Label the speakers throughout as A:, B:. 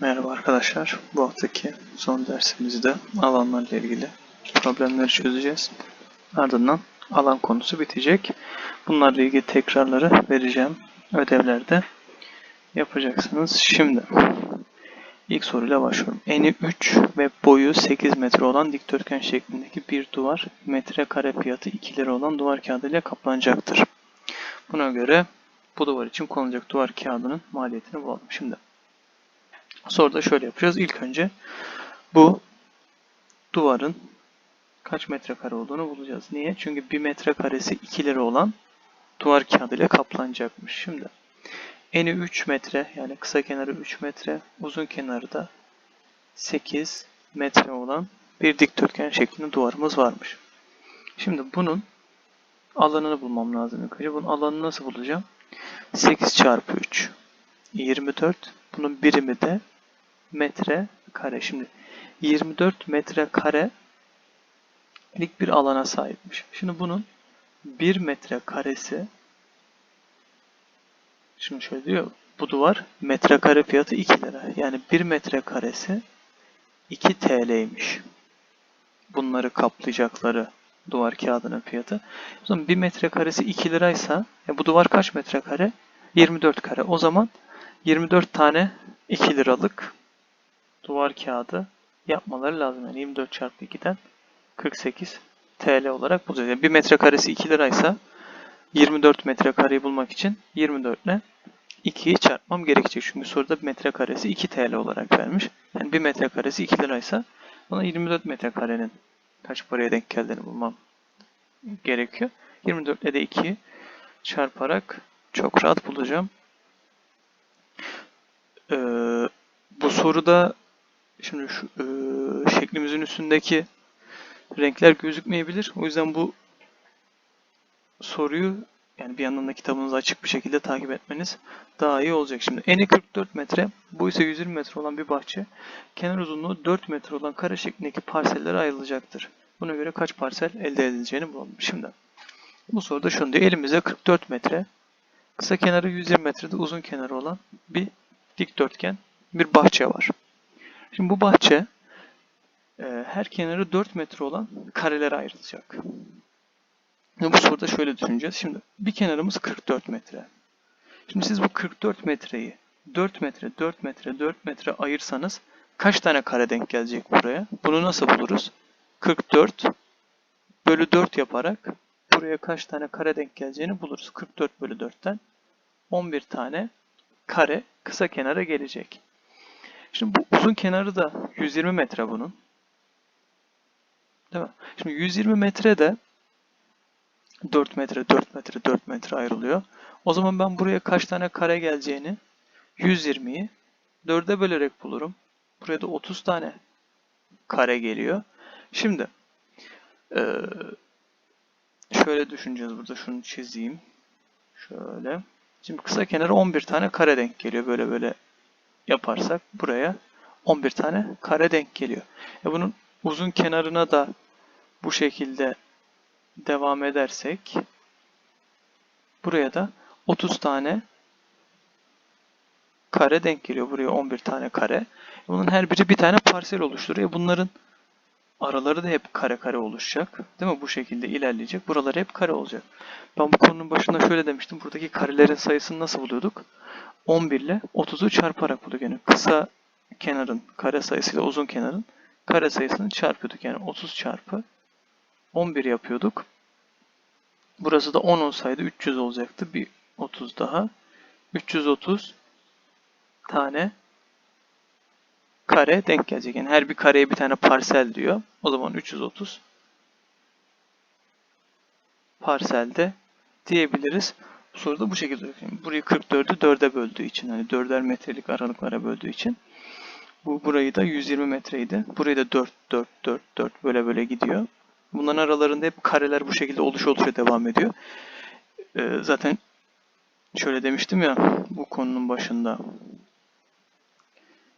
A: Merhaba arkadaşlar. Bu haftaki son dersimizde alanlarla ilgili problemleri çözeceğiz. Ardından alan konusu bitecek. Bunlarla ilgili tekrarları vereceğim. Ödevlerde yapacaksınız. Şimdi ilk soruyla başlıyorum. Eni 3 ve boyu 8 metre olan dikdörtgen şeklindeki bir duvar metrekare fiyatı 2 lira olan duvar kağıdı ile kaplanacaktır. Buna göre bu duvar için kullanılacak duvar kağıdının maliyetini bulalım. Şimdi Soruda şöyle yapacağız. İlk önce bu duvarın kaç metrekare olduğunu bulacağız. Niye? Çünkü 1 metrekaresi 2 lira olan duvar kağıdı ile kaplanacakmış. Şimdi eni 3 metre yani kısa kenarı 3 metre, uzun kenarı da 8 metre olan bir dikdörtgen şeklinde duvarımız varmış. Şimdi bunun alanını bulmam lazım ilk önce. Bunun alanını nasıl bulacağım? 8 çarpı 3 24. Bunun birimi de metre kare. Şimdi 24 metre kare lik bir alana sahipmiş. Şimdi bunun 1 metre karesi şimdi şöyle diyor bu duvar metrekare fiyatı 2 lira. Yani 1 metre karesi 2 TL'ymiş. Bunları kaplayacakları duvar kağıdının fiyatı. O zaman 1 metre karesi 2 liraysa e bu duvar kaç metrekare? 24 kare. O zaman 24 tane 2 liralık duvar kağıdı yapmaları lazım. Yani 24 çarpı 2'den 48 TL olarak bulacağız. Yani 1 metrekaresi 2 liraysa 24 metrekareyi bulmak için 24 ile 2'yi çarpmam gerekecek. Çünkü soruda 1 metrekaresi 2 TL olarak vermiş. Yani 1 metrekaresi 2 liraysa bana 24 metrekarenin kaç paraya denk geldiğini bulmam gerekiyor. 24 ile de 2'yi çarparak çok rahat bulacağım. Ee, bu soruda Şimdi şu e, şeklimizin üstündeki renkler gözükmeyebilir. O yüzden bu soruyu yani bir yandan da kitabınızı açık bir şekilde takip etmeniz daha iyi olacak. Şimdi eni 44 metre, bu ise 120 metre olan bir bahçe. Kenar uzunluğu 4 metre olan kare şeklindeki parsellere ayrılacaktır. Buna göre kaç parsel elde edileceğini bulalım. Şimdi bu soruda şunu diyor. Elimizde 44 metre, kısa kenarı 120 metrede uzun kenarı olan bir dikdörtgen bir bahçe var. Şimdi bu bahçe e, her kenarı 4 metre olan karelere ayrılacak. Ve bu soruda şöyle düşüneceğiz. Şimdi bir kenarımız 44 metre. Şimdi siz bu 44 metreyi 4 metre, 4 metre, 4 metre ayırsanız kaç tane kare denk gelecek buraya? Bunu nasıl buluruz? 44 bölü 4 yaparak buraya kaç tane kare denk geleceğini buluruz. 44 bölü 4'ten 11 tane kare kısa kenara gelecek. Şimdi bu uzun kenarı da 120 metre bunun. Değil mi? Şimdi 120 metre de 4 metre, 4 metre, 4 metre ayrılıyor. O zaman ben buraya kaç tane kare geleceğini 120'yi 4'e bölerek bulurum. Buraya da 30 tane kare geliyor. Şimdi şöyle düşüneceğiz burada. Şunu çizeyim. Şöyle. Şimdi kısa kenara 11 tane kare denk geliyor. Böyle böyle yaparsak buraya 11 tane kare denk geliyor. E bunun uzun kenarına da bu şekilde devam edersek buraya da 30 tane kare denk geliyor. Buraya 11 tane kare. Bunun her biri bir tane parsel oluşturuyor. Bunların araları da hep kare kare oluşacak. Değil mi? Bu şekilde ilerleyecek. Buralar hep kare olacak. Ben bu konunun başında şöyle demiştim. Buradaki karelerin sayısını nasıl buluyorduk? 11 ile 30'u çarparak bulduk. Yani kısa kenarın kare sayısıyla uzun kenarın kare sayısını çarpıyorduk. Yani 30 çarpı 11 yapıyorduk. Burası da 10 olsaydı 300 olacaktı. Bir 30 daha. 330 tane kare denk gelecek. Yani her bir kareye bir tane parsel diyor. O zaman 330 parselde diyebiliriz. Soruda bu şekilde burayı 44'ü 4'e böldüğü için hani 4'er metrelik aralıklara böldüğü için bu burayı da 120 metreydi. Burayı da 4 4 4 4 böyle böyle gidiyor. Bunların aralarında hep kareler bu şekilde oluşa oluşa devam ediyor. Ee, zaten şöyle demiştim ya bu konunun başında.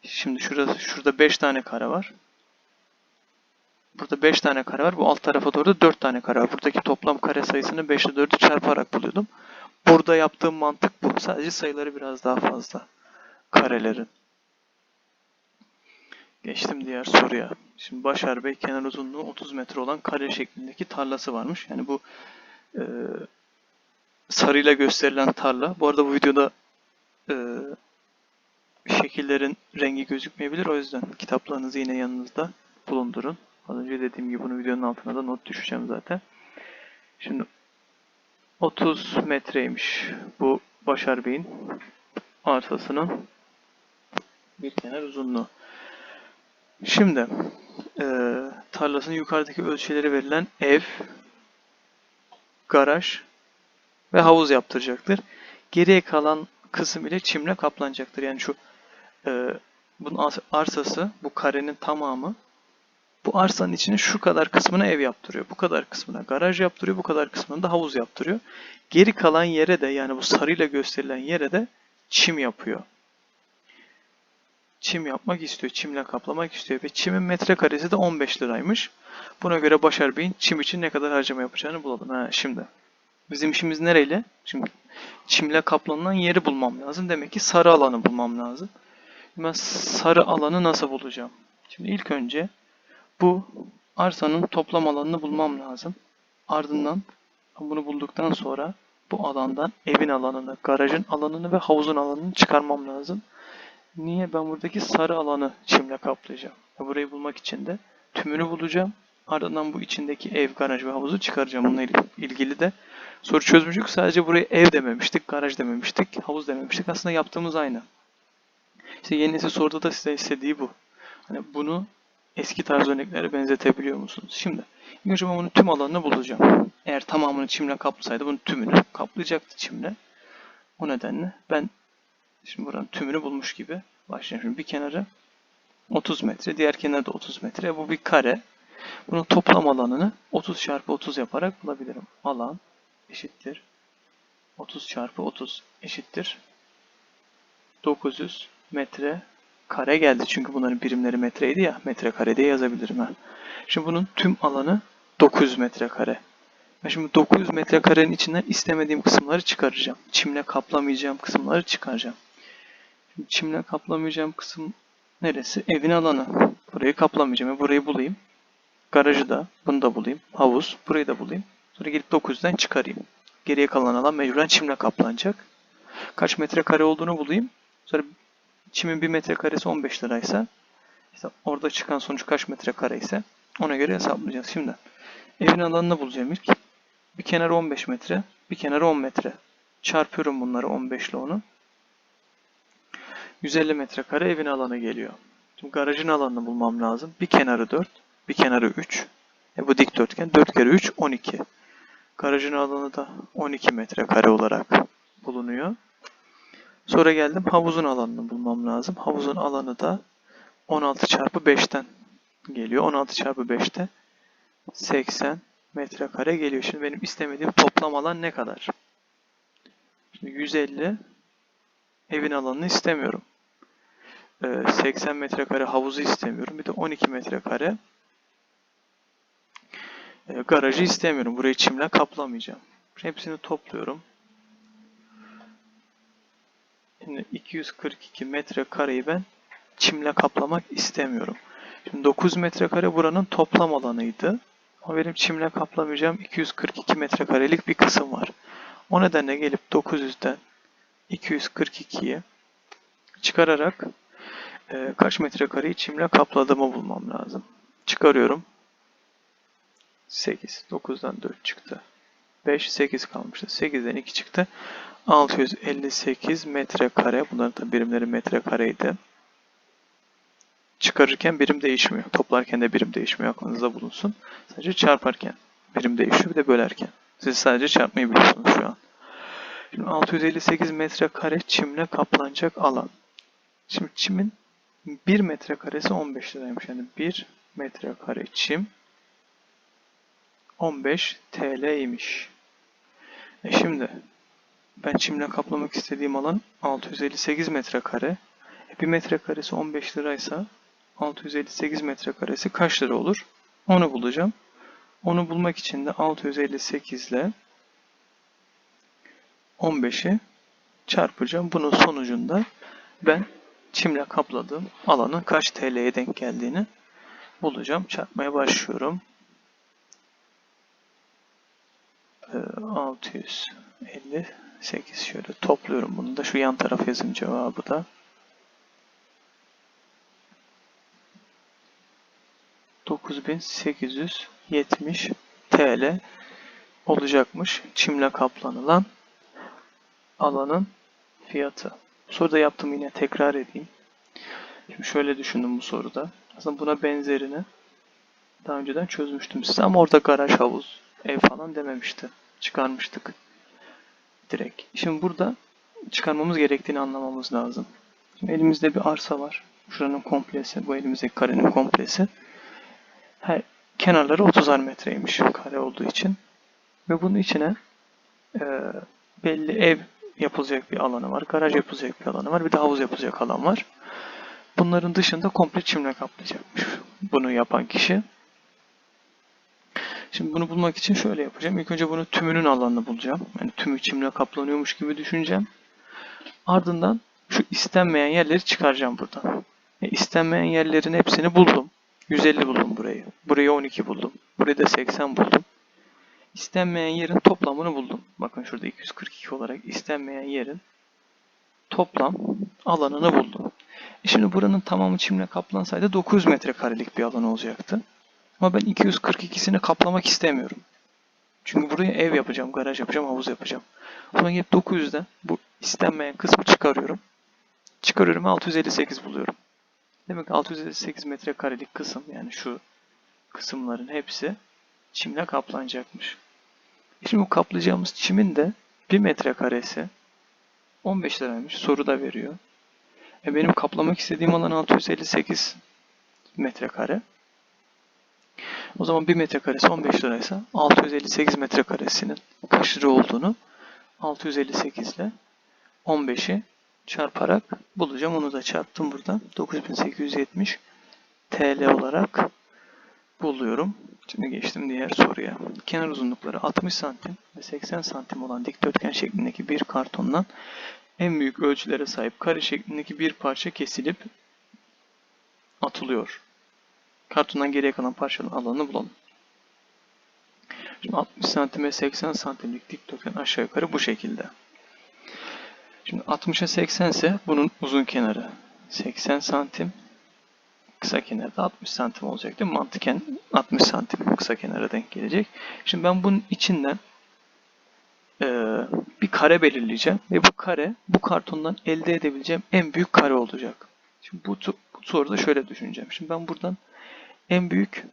A: Şimdi şurada şurada 5 tane kare var. Burada 5 tane kare var. Bu alt tarafa doğru da 4 tane kare var. Buradaki toplam kare sayısını 5 ile 4'ü çarparak buluyordum. Burada yaptığım mantık bu. Sadece sayıları biraz daha fazla. Karelerin. Geçtim diğer soruya. Şimdi Başar Bey kenar uzunluğu 30 metre olan kare şeklindeki tarlası varmış. Yani bu e, sarıyla gösterilen tarla. Bu arada bu videoda e, şekillerin rengi gözükmeyebilir. O yüzden kitaplarınızı yine yanınızda bulundurun. Az önce dediğim gibi bunu videonun altına da not düşeceğim zaten. Şimdi 30 metreymiş bu Başar Bey'in arsasının bir kenar uzunluğu. Şimdi e, tarlasının yukarıdaki ölçüleri verilen ev, garaj ve havuz yaptıracaktır. Geriye kalan kısım ile çimle kaplanacaktır. Yani şu e, bunun ars- arsası, bu karenin tamamı bu arsanın içine şu kadar kısmına ev yaptırıyor. Bu kadar kısmına garaj yaptırıyor. Bu kadar kısmına da havuz yaptırıyor. Geri kalan yere de yani bu sarıyla gösterilen yere de çim yapıyor. Çim yapmak istiyor. Çimle kaplamak istiyor. Ve çimin metrekaresi de 15 liraymış. Buna göre Başar Bey'in çim için ne kadar harcama yapacağını bulalım. Ha, şimdi. Bizim işimiz nereyle? Şimdi çimle kaplanılan yeri bulmam lazım. Demek ki sarı alanı bulmam lazım. Ben sarı alanı nasıl bulacağım? Şimdi ilk önce bu arsanın toplam alanını bulmam lazım. Ardından bunu bulduktan sonra bu alandan evin alanını, garajın alanını ve havuzun alanını çıkarmam lazım. Niye? Ben buradaki sarı alanı çimle kaplayacağım. Burayı bulmak için de tümünü bulacağım. Ardından bu içindeki ev, garaj ve havuzu çıkaracağım. Bununla ilgili de soru çözmüştük. Sadece buraya ev dememiştik, garaj dememiştik, havuz dememiştik. Aslında yaptığımız aynı. İşte yeni nesil soruda da size istediği bu. Hani bunu eski tarz örneklere benzetebiliyor musunuz? Şimdi ilk bunun tüm alanını bulacağım. Eğer tamamını çimle kaplasaydı bunun tümünü kaplayacaktı çimle. O nedenle ben şimdi buranın tümünü bulmuş gibi başlayayım. Şimdi bir kenarı 30 metre, diğer kenarı da 30 metre. Bu bir kare. Bunun toplam alanını 30 çarpı 30 yaparak bulabilirim. Alan eşittir 30 çarpı 30 eşittir 900 metre kare geldi. Çünkü bunların birimleri metreydi ya. Metrekare diye yazabilirim ha. Şimdi bunun tüm alanı 900 metrekare. Ben şimdi 900 metrekarenin içinden istemediğim kısımları çıkaracağım. Çimle kaplamayacağım kısımları çıkaracağım. Şimdi çimle kaplamayacağım kısım neresi? Evin alanı. Burayı kaplamayacağım. Burayı bulayım. Garajı da, bunu da bulayım. Havuz, burayı da bulayım. Sonra gelip 900'den çıkarayım. Geriye kalan alan mecburen çimle kaplanacak. Kaç metrekare olduğunu bulayım. Sonra çimin 1 metrekaresi 15 liraysa işte orada çıkan sonuç kaç metrekare ise ona göre hesaplayacağız. Şimdi evin alanını bulacağım ilk. Bir kenarı 15 metre, bir kenarı 10 metre. Çarpıyorum bunları 15 ile onu. 150 metrekare evin alanı geliyor. Şimdi garajın alanını bulmam lazım. Bir kenarı 4, bir kenarı 3. E bu dikdörtgen 4 kere 3 12. Garajın alanı da 12 metrekare olarak bulunuyor. Sonra geldim havuzun alanını bulmam lazım. Havuzun alanı da 16 çarpı 5'ten geliyor. 16 çarpı 5'te 80 metrekare geliyor. Şimdi benim istemediğim toplam alan ne kadar? Şimdi 150 evin alanını istemiyorum. 80 metrekare havuzu istemiyorum. Bir de 12 metrekare garajı istemiyorum. Burayı çimle kaplamayacağım. Hepsini topluyorum. Şimdi 242 metrekareyi ben çimle kaplamak istemiyorum. Şimdi 9 metrekare buranın toplam alanıydı. Ama benim çimle kaplamayacağım 242 metrekarelik bir kısım var. O nedenle gelip 900'den 242'yi çıkararak e, kaç metrekareyi çimle kapladığımı bulmam lazım. Çıkarıyorum. 8. 9'dan 4 çıktı. 5, 8 kalmıştı. 8'den 2 çıktı. 658 metrekare. Bunların da birimleri metrekareydi. Çıkarırken birim değişmiyor. Toplarken de birim değişmiyor. Aklınızda bulunsun. Sadece çarparken birim değişiyor. Bir de bölerken. Siz sadece çarpmayı biliyorsunuz şu an. Şimdi 658 metrekare çimle kaplanacak alan. Şimdi çimin 1 metrekaresi 15 liraymış. Yani 1 metrekare çim 15 TL'ymiş. E şimdi ben çimle kaplamak istediğim alan 658 metrekare. E 1 metrekaresi 15 liraysa 658 metrekaresi kaç lira olur? Onu bulacağım. Onu bulmak için de 658 ile 15'i çarpacağım. Bunun sonucunda ben çimle kapladığım alanın kaç TL'ye denk geldiğini bulacağım. Çarpmaya başlıyorum. Ee, 658 şöyle topluyorum bunu da şu yan taraf yazım cevabı da. ...9870 TL olacakmış çimle kaplanılan alanın fiyatı. Bu soruda yaptım yine tekrar edeyim. Şimdi şöyle düşündüm bu soruda. Aslında buna benzerini daha önceden çözmüştüm size ama orada garaj, havuz, ev falan dememişti. Çıkarmıştık direkt. Şimdi burada çıkarmamız gerektiğini anlamamız lazım. Şimdi elimizde bir arsa var. Şuranın komplesi, bu elimizdeki karenin komplesi. Her kenarları 30'ar metreymiş kare olduğu için. Ve bunun içine e, belli ev yapılacak bir alanı var. Garaj yapılacak bir alanı var. Bir de havuz yapılacak alan var. Bunların dışında komple çimle kaplayacakmış bunu yapan kişi. Şimdi bunu bulmak için şöyle yapacağım. İlk önce bunu tümünün alanını bulacağım. Yani tümü çimle kaplanıyormuş gibi düşüneceğim. Ardından şu istenmeyen yerleri çıkaracağım buradan. E, istenmeyen yerlerin hepsini buldum. 150 buldum burayı. Burayı 12 buldum. Burayı da 80 buldum. İstenmeyen yerin toplamını buldum. Bakın şurada 242 olarak istenmeyen yerin toplam alanını buldum. E şimdi buranın tamamı çimle kaplansaydı 900 metrekarelik bir alan olacaktı. Ama ben 242'sini kaplamak istemiyorum. Çünkü buraya ev yapacağım, garaj yapacağım, havuz yapacağım. Zaman gelip 900'den bu istenmeyen kısmı çıkarıyorum. Çıkarıyorum 658 buluyorum. Demek ki 658 metrekarelik kısım yani şu kısımların hepsi çimle kaplanacakmış. Şimdi bu kaplayacağımız çimin de 1 metrekaresi 15 liraymış. Soru da veriyor. E benim kaplamak istediğim alan 658 metrekare. O zaman 1 metrekaresi 15 liraysa 658 metrekaresinin kaç lira olduğunu 658 ile 15'i çarparak bulacağım. Onu da çarptım burada. 9870 TL olarak buluyorum. Şimdi geçtim diğer soruya. Kenar uzunlukları 60 santim ve 80 santim olan dikdörtgen şeklindeki bir kartondan en büyük ölçülere sahip kare şeklindeki bir parça kesilip atılıyor. Kartondan geriye kalan parçanın alanını bulalım. Şimdi 60 santim ve 80 santimlik dikdörtgen aşağı yukarı bu şekilde. Şimdi 60'a 80 ise bunun uzun kenarı 80 santim. Kısa kenarı da 60 santim olacak değil mi? Mantıken 60 santim kısa kenara denk gelecek. Şimdi ben bunun içinden e, bir kare belirleyeceğim. Ve bu kare bu kartondan elde edebileceğim en büyük kare olacak. Şimdi bu, bu soruda şöyle düşüneceğim. Şimdi ben buradan en büyük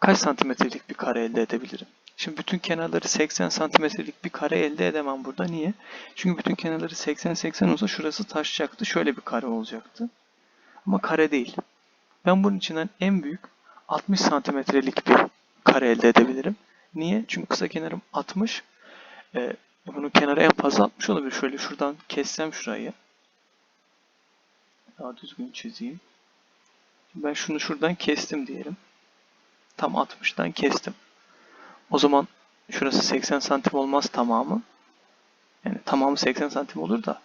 A: kaç santimetrelik bir kare elde edebilirim? Şimdi bütün kenarları 80 santimetrelik bir kare elde edemem burada. Niye? Çünkü bütün kenarları 80-80 olsa şurası taşacaktı. Şöyle bir kare olacaktı. Ama kare değil. Ben bunun içinden en büyük 60 santimetrelik bir kare elde edebilirim. Niye? Çünkü kısa kenarım 60. Ee, bunun kenarı en fazla 60 olabilir. Şöyle şuradan kessem şurayı. Daha düzgün çizeyim. Ben şunu şuradan kestim diyelim. Tam 60'tan kestim. O zaman şurası 80 santim olmaz tamamı. Yani tamamı 80 santim olur da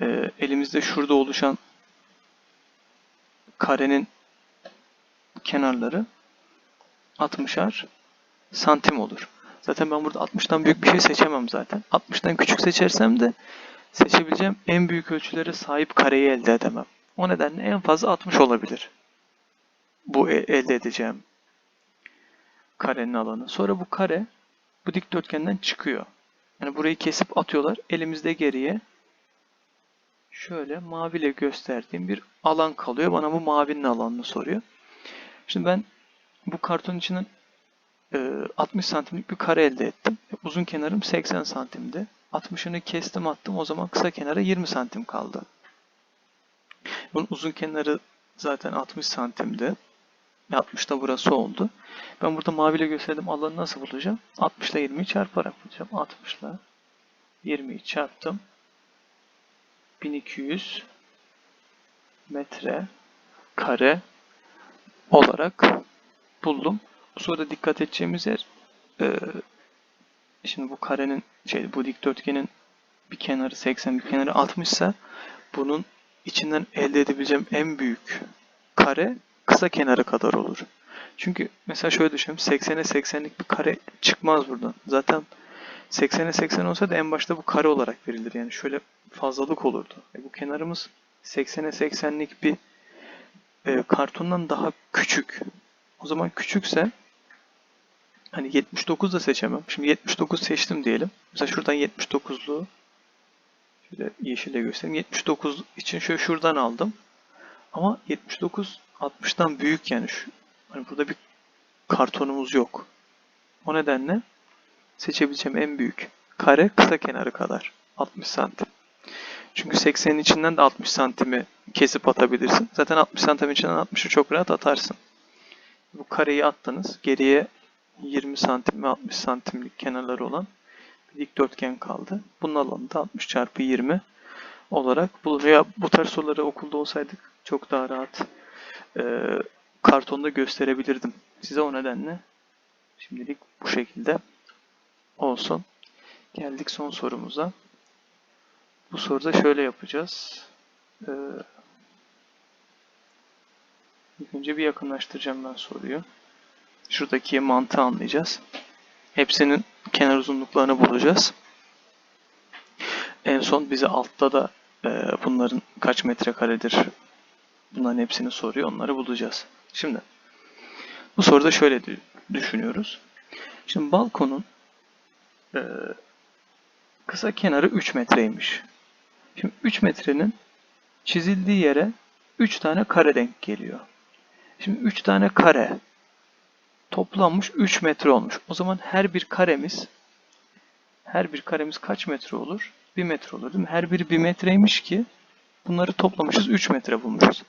A: e, elimizde şurada oluşan karenin kenarları 60'ar santim olur. Zaten ben burada 60'tan büyük bir şey seçemem zaten. 60'tan küçük seçersem de seçebileceğim en büyük ölçülere sahip kareyi elde edemem. O nedenle en fazla 60 olabilir. Bu e, elde edeceğim karenin alanı. Sonra bu kare bu dikdörtgenden çıkıyor. Yani burayı kesip atıyorlar. Elimizde geriye şöyle maviyle gösterdiğim bir alan kalıyor. Bana bu mavinin alanını soruyor. Şimdi ben bu kartonun içinden 60 e, santimlik bir kare elde ettim. Uzun kenarım 80 santimdi. 60'ını kestim attım. O zaman kısa kenara 20 santim kaldı. Bunun uzun kenarı zaten 60 santimdi. 60 da burası oldu. Ben burada maviyle gösterdim alanı nasıl bulacağım? 60 ile 20'yi çarparak bulacağım. 60 ile 20'yi çarptım. 1200 metre kare olarak buldum. Bu soruda dikkat edeceğimiz yer e, şimdi bu karenin şey bu dikdörtgenin bir kenarı 80 bir kenarı 60 ise bunun içinden elde edebileceğim en büyük kare kısa kenarı kadar olur. Çünkü mesela şöyle düşünelim 80'e 80'lik bir kare çıkmaz buradan. Zaten 80'e 80 olsa da en başta bu kare olarak verilir. Yani şöyle fazlalık olurdu. E bu kenarımız 80'e 80'lik bir e, kartondan daha küçük. O zaman küçükse hani 79 da seçemem. Şimdi 79 seçtim diyelim. Mesela şuradan 79'lu şöyle yeşile göstereyim. 79 için şöyle şuradan aldım. Ama 79 60'tan büyük yani şu. Hani burada bir kartonumuz yok. O nedenle seçebileceğim en büyük kare kısa kenarı kadar. 60 santim. Çünkü 80'in içinden de 60 santimi kesip atabilirsin. Zaten 60 santim içinden 60'ı çok rahat atarsın. Bu kareyi attınız. Geriye 20 santim ve 60 santimlik kenarları olan bir dikdörtgen kaldı. Bunun alanı da 60 çarpı 20 olarak bulunuyor. Bu tarz soruları okulda olsaydık çok daha rahat e, kartonda gösterebilirdim. Size o nedenle şimdilik bu şekilde olsun. Geldik son sorumuza. Bu soruda şöyle yapacağız. Ee, ilk önce bir yakınlaştıracağım ben soruyu. Şuradaki mantığı anlayacağız. Hepsinin kenar uzunluklarını bulacağız. En son bize altta da e, bunların kaç metrekaredir bunların hepsini soruyor. Onları bulacağız. Şimdi bu soruda şöyle düşünüyoruz. Şimdi balkonun e, kısa kenarı 3 metreymiş. Şimdi 3 metrenin çizildiği yere 3 tane kare denk geliyor. Şimdi 3 tane kare toplanmış 3 metre olmuş. O zaman her bir karemiz her bir karemiz kaç metre olur? 1 metre olur değil mi? Her biri 1 metreymiş ki bunları toplamışız 3 metre bulmuşuz.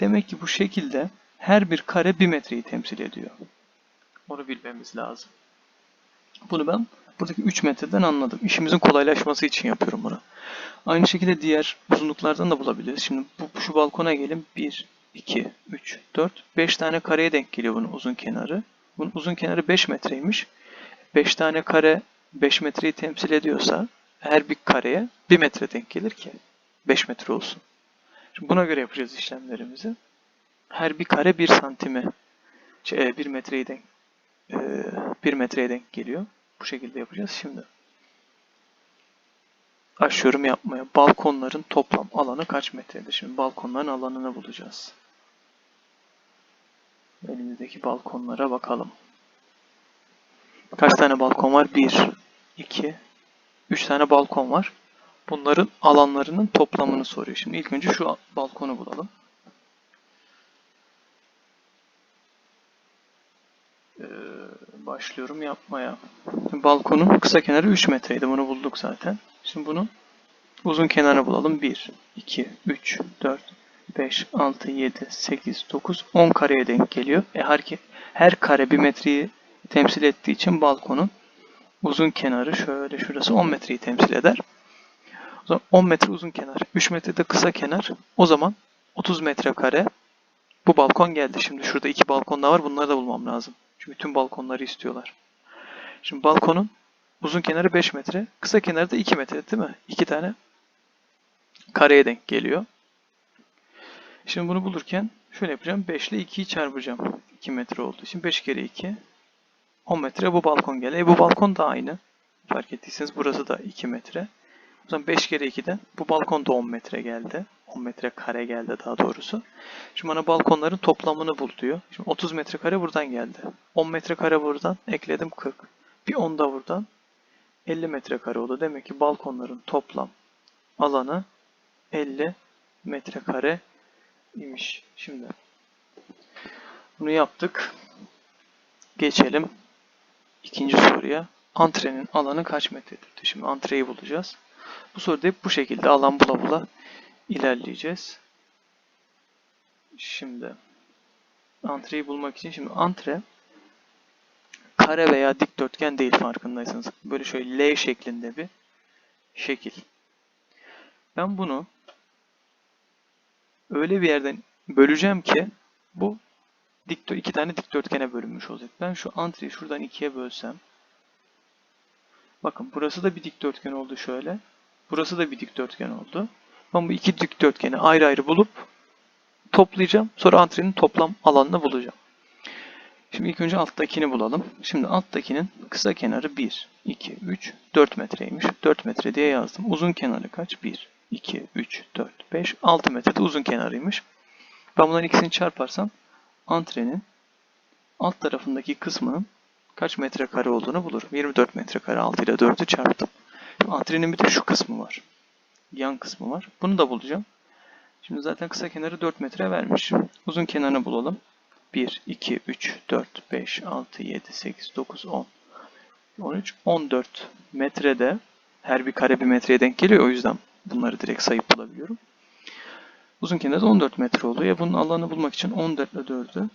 A: Demek ki bu şekilde her bir kare 1 metreyi temsil ediyor. Onu bilmemiz lazım. Bunu ben buradaki 3 metreden anladım. İşimizin kolaylaşması için yapıyorum bunu. Aynı şekilde diğer uzunluklardan da bulabiliriz. Şimdi bu, şu balkona gelin. 1, 2, 3, 4, 5 tane kareye denk geliyor bunun uzun kenarı. Bunun uzun kenarı 5 metreymiş. 5 tane kare 5 metreyi temsil ediyorsa her bir kareye 1 metre denk gelir ki 5 metre olsun. Şimdi buna göre yapacağız işlemlerimizi. Her bir kare 1 santime, şey, 1 metreye denk, 1 metreye denk geliyor. Bu şekilde yapacağız şimdi. Başlıyorum yapmaya. Balkonların toplam alanı kaç metredir? Şimdi balkonların alanını bulacağız. Elimizdeki balkonlara bakalım. Kaç tane balkon var? 1, 2, 3 tane balkon var. Bunların alanlarının toplamını soruyor. Şimdi ilk önce şu balkonu bulalım. Ee, başlıyorum yapmaya. Balkonun kısa kenarı 3 metreydi. Bunu bulduk zaten. Şimdi bunun uzun kenarını bulalım. 1, 2, 3, 4, 5, 6, 7, 8, 9, 10 kareye denk geliyor. E her, her kare 1 metreyi temsil ettiği için balkonun uzun kenarı şöyle şurası 10 metreyi temsil eder. O zaman 10 metre uzun kenar, 3 metre de kısa kenar. O zaman 30 metre kare bu balkon geldi. Şimdi şurada iki balkon daha var. Bunları da bulmam lazım. Çünkü tüm balkonları istiyorlar. Şimdi balkonun uzun kenarı 5 metre, kısa kenarı da 2 metre değil mi? 2 tane kareye denk geliyor. Şimdi bunu bulurken şöyle yapacağım. 5 ile 2'yi çarpacağım. 2 metre olduğu için 5 kere 2 10 metre bu balkon geldi. E bu balkon da aynı. Fark ettiyseniz burası da 2 metre. O zaman 5 kere 2'den bu balkon da 10 metre geldi. 10 metre kare geldi daha doğrusu. Şimdi bana balkonların toplamını bul diyor. Şimdi 30 metre kare buradan geldi. 10 metre kare buradan ekledim 40. Bir 10 da buradan 50 metre kare oldu. Demek ki balkonların toplam alanı 50 metrekare imiş. Şimdi bunu yaptık. Geçelim ikinci soruya. Antrenin alanı kaç metredir? Şimdi antreyi bulacağız. Bu soruda hep bu şekilde alan bula bula ilerleyeceğiz. Şimdi antreyi bulmak için şimdi antre kare veya dikdörtgen değil farkındaysanız. Böyle şöyle L şeklinde bir şekil. Ben bunu öyle bir yerden böleceğim ki bu dikdör iki tane dikdörtgene bölünmüş olacak. Ben şu antreyi şuradan ikiye bölsem bakın burası da bir dikdörtgen oldu şöyle. Burası da bir dikdörtgen oldu. Ben bu iki dikdörtgeni ayrı ayrı bulup toplayacağım. Sonra antrenin toplam alanını bulacağım. Şimdi ilk önce alttakini bulalım. Şimdi alttakinin kısa kenarı 1, 2, 3, 4 metreymiş. 4 metre diye yazdım. Uzun kenarı kaç? 1, 2, 3, 4, 5, 6 metre de uzun kenarıymış. Ben bunların ikisini çarparsam antrenin alt tarafındaki kısmının kaç metrekare olduğunu bulurum. 24 metrekare 6 ile 4'ü çarptım. Antrenin bir de şu kısmı var. Yan kısmı var. Bunu da bulacağım. Şimdi zaten kısa kenarı 4 metre vermiş. Uzun kenarını bulalım. 1, 2, 3, 4, 5, 6, 7, 8, 9, 10, 13, 14 metrede her bir kare bir metreye denk geliyor. O yüzden bunları direkt sayıp bulabiliyorum. Uzun kenarı 14 metre oluyor. Ya bunun alanını bulmak için 14 ile 4'ü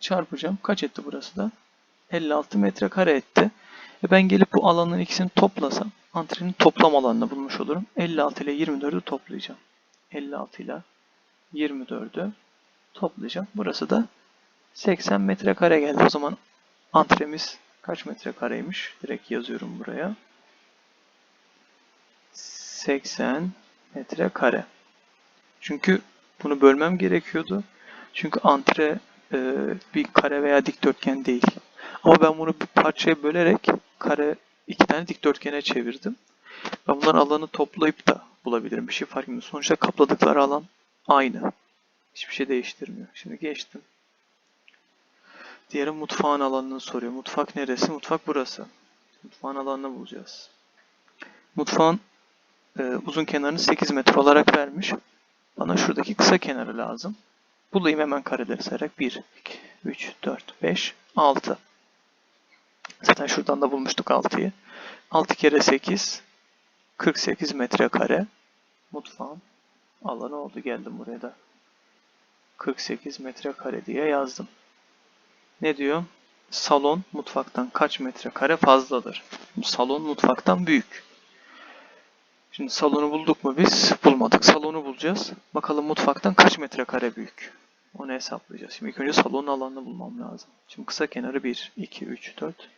A: çarpacağım. Kaç etti burası da? 56 metrekare etti. E ben gelip bu alanların ikisini toplasam antrenin toplam alanını bulmuş olurum. 56 ile 24'ü toplayacağım. 56 ile 24'ü toplayacağım. Burası da 80 metrekare geldi. O zaman antremiz kaç metrekareymiş? Direkt yazıyorum buraya. 80 metrekare. Çünkü bunu bölmem gerekiyordu. Çünkü antre e, bir kare veya dikdörtgen değil. Ama ben bunu bir parçaya bölerek kare iki tane dikdörtgene çevirdim. Ben bunların alanı toplayıp da bulabilirim. Bir şey fark etmiyor. Sonuçta kapladıkları alan aynı. Hiçbir şey değiştirmiyor. Şimdi geçtim. Diğeri mutfağın alanını soruyor. Mutfak neresi? Mutfak burası. Mutfağın alanını bulacağız. Mutfağın e, uzun kenarını 8 metre olarak vermiş. Bana şuradaki kısa kenarı lazım. Bulayım hemen kareleri sayarak. 1, 2, 3, 4, 5, 6. Zaten şuradan da bulmuştuk 6'yı. 6 kere 8, 48 metrekare. Mutfağın alanı oldu. Geldim buraya da. 48 metrekare diye yazdım. Ne diyor? Salon mutfaktan kaç metrekare fazladır? Salon mutfaktan büyük. Şimdi salonu bulduk mu biz? Bulmadık. Salonu bulacağız. Bakalım mutfaktan kaç metrekare büyük? Onu hesaplayacağız. Şimdi ilk önce salonun alanını bulmam lazım. Şimdi kısa kenarı 1, 2, 3, 4,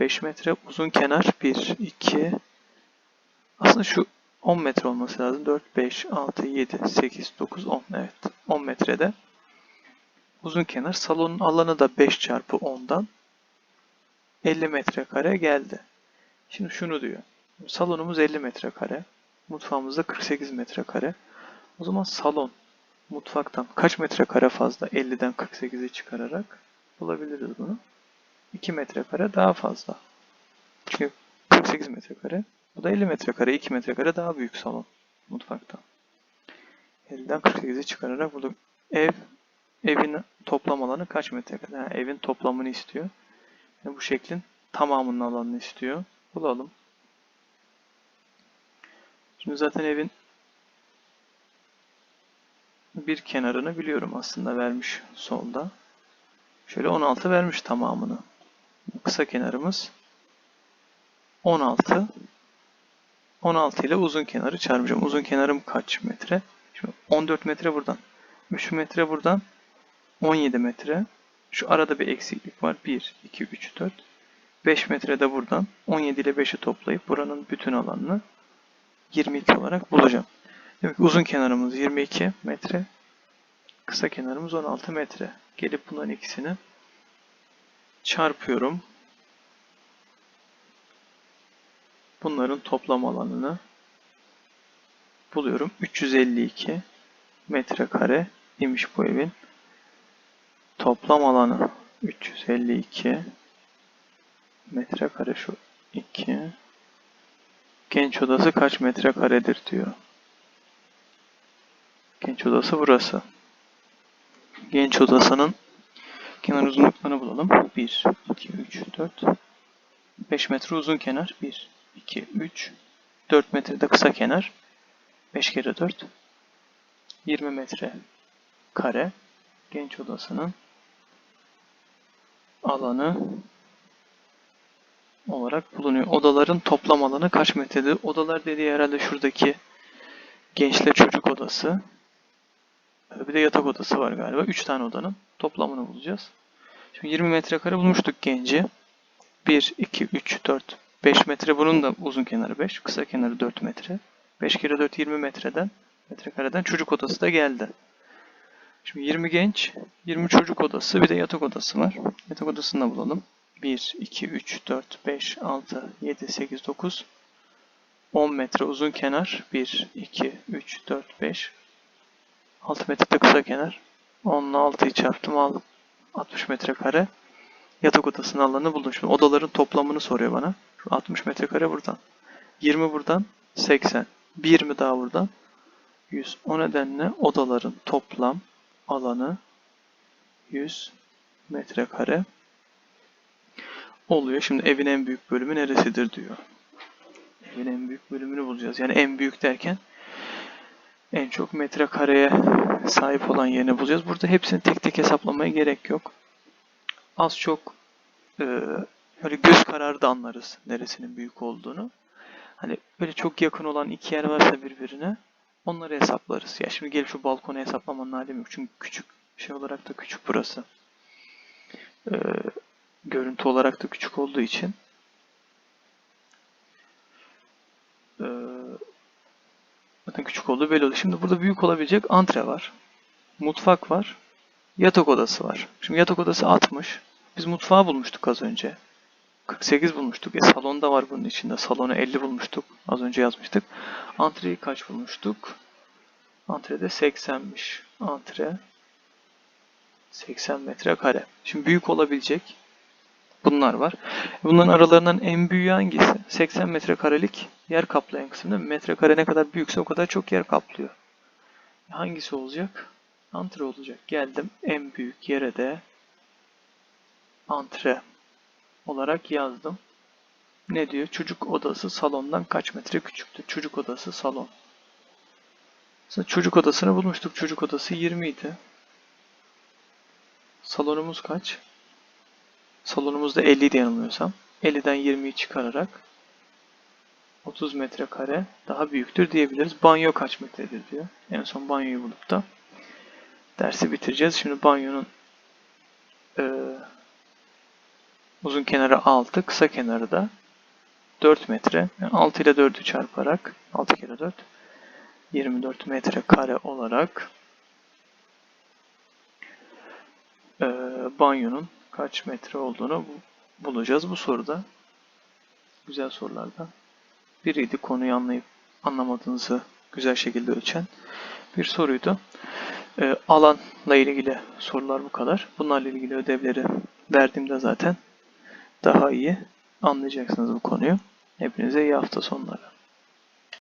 A: 5 metre. Uzun kenar 1, 2, aslında şu 10 metre olması lazım. 4, 5, 6, 7, 8, 9, 10. Evet. 10 metrede. Uzun kenar. Salonun alanı da 5 çarpı 10'dan 50 metrekare geldi. Şimdi şunu diyor. Salonumuz 50 metrekare. Mutfağımız da 48 metrekare. O zaman salon mutfaktan kaç metrekare fazla 50'den 48'i çıkararak bulabiliriz bunu. 2 metrekare daha fazla. Çünkü 48 metrekare. Bu da 50 metrekare. 2 metrekare daha büyük salon mutfaktan. 50'den 48'i çıkararak bulduk. Ev evin toplam alanı kaç metrekare? Yani evin toplamını istiyor. Yani bu şeklin tamamının alanını istiyor. Bulalım. Şimdi zaten evin bir kenarını biliyorum aslında vermiş solda. Şöyle 16 vermiş tamamını. Kısa kenarımız 16. 16 ile uzun kenarı çarpacağım. Uzun kenarım kaç metre? Şimdi 14 metre buradan. 3 metre buradan. 17 metre. Şu arada bir eksiklik var. 1, 2, 3, 4. 5 metre de buradan. 17 ile 5'i toplayıp buranın bütün alanını 22 olarak bulacağım. Demek ki uzun kenarımız 22 metre. Kısa kenarımız 16 metre. Gelip bunların ikisini çarpıyorum. Bunların toplam alanını buluyorum. 352 metrekare imiş bu evin. Toplam alanı 352 metrekare şu 2 Genç odası kaç metrekaredir diyor. Genç odası burası. Genç odasının kenar uzunluklarını bulalım. 1, 2, 3, 4, 5 metre uzun kenar. 1, 2, 3, 4 metre de kısa kenar. 5 kere 4, 20 metre kare. Genç odasının alanı olarak bulunuyor. Odaların toplam alanı kaç metredir? Odalar dediği herhalde şuradaki gençle çocuk odası. Bir de yatak odası var galiba. 3 tane odanın toplamını bulacağız. Şimdi 20 metrekare bulmuştuk genci. 1, 2, 3, 4, 5 metre. Bunun da uzun kenarı 5, kısa kenarı 4 metre. 5 kere 4 20 metreden metrekareden çocuk odası da geldi. Şimdi 20 genç, 20 çocuk odası, bir de yatak odası var. Yatak odasını da bulalım. 1, 2, 3, 4, 5, 6, 7, 8, 9, 10 metre uzun kenar. 1, 2, 3, 4, 5, 6 metre kısa kenar. 10 ile 6'yı çarptım aldım. 60 metrekare yatak odasının alanını buldum. Şimdi odaların toplamını soruyor bana. Şu 60 metrekare buradan. 20 buradan 80. 20 daha buradan 100. O nedenle odaların toplam alanı 100 metrekare oluyor. Şimdi evin en büyük bölümü neresidir diyor. Evin en büyük bölümünü bulacağız. Yani en büyük derken en çok metrekareye sahip olan yerini bulacağız. Burada hepsini tek tek hesaplamaya gerek yok. Az çok e, böyle göz kararı da anlarız neresinin büyük olduğunu. Hani böyle çok yakın olan iki yer varsa birbirine onları hesaplarız. Ya şimdi gelip şu balkonu hesaplamanın alemi yok. Çünkü küçük şey olarak da küçük burası. Ee, görüntü olarak da küçük olduğu için ee, zaten küçük olduğu belli oluyor. Şimdi burada büyük olabilecek antre var. Mutfak var. Yatak odası var. Şimdi yatak odası 60. Biz mutfağı bulmuştuk az önce. 48 bulmuştuk. E salonda var bunun içinde. Salonu 50 bulmuştuk. Az önce yazmıştık. Antreyi kaç bulmuştuk? Antrede 80'miş. Antre 80 metrekare. Şimdi büyük olabilecek bunlar var. Bunların aralarından en büyüğü hangisi? 80 metrekarelik yer kaplayan kısım değil mi? Metrekare ne kadar büyükse o kadar çok yer kaplıyor. Hangisi olacak? Antre olacak. Geldim en büyük yere de antre olarak yazdım. Ne diyor? Çocuk odası salondan kaç metre küçüktür? Çocuk odası salon. Mesela çocuk odasını bulmuştuk. Çocuk odası 20 idi. Salonumuz kaç? Salonumuzda 50 idi yanılmıyorsam. 50'den 20'yi çıkararak 30 metrekare daha büyüktür diyebiliriz. Banyo kaç metredir diyor. En son banyoyu bulup da dersi bitireceğiz. Şimdi banyonun e, uzun kenarı 6, kısa kenarı da 4 metre. Yani 6 ile 4'ü çarparak 6 kere 4 24 metre kare olarak e, banyonun kaç metre olduğunu bulacağız bu soruda. Güzel sorulardan biriydi konuyu anlayıp anlamadığınızı güzel şekilde ölçen bir soruydu. E, alanla ilgili sorular bu kadar. Bunlarla ilgili ödevleri verdiğimde zaten daha iyi anlayacaksınız bu konuyu. Hepinize iyi hafta sonları.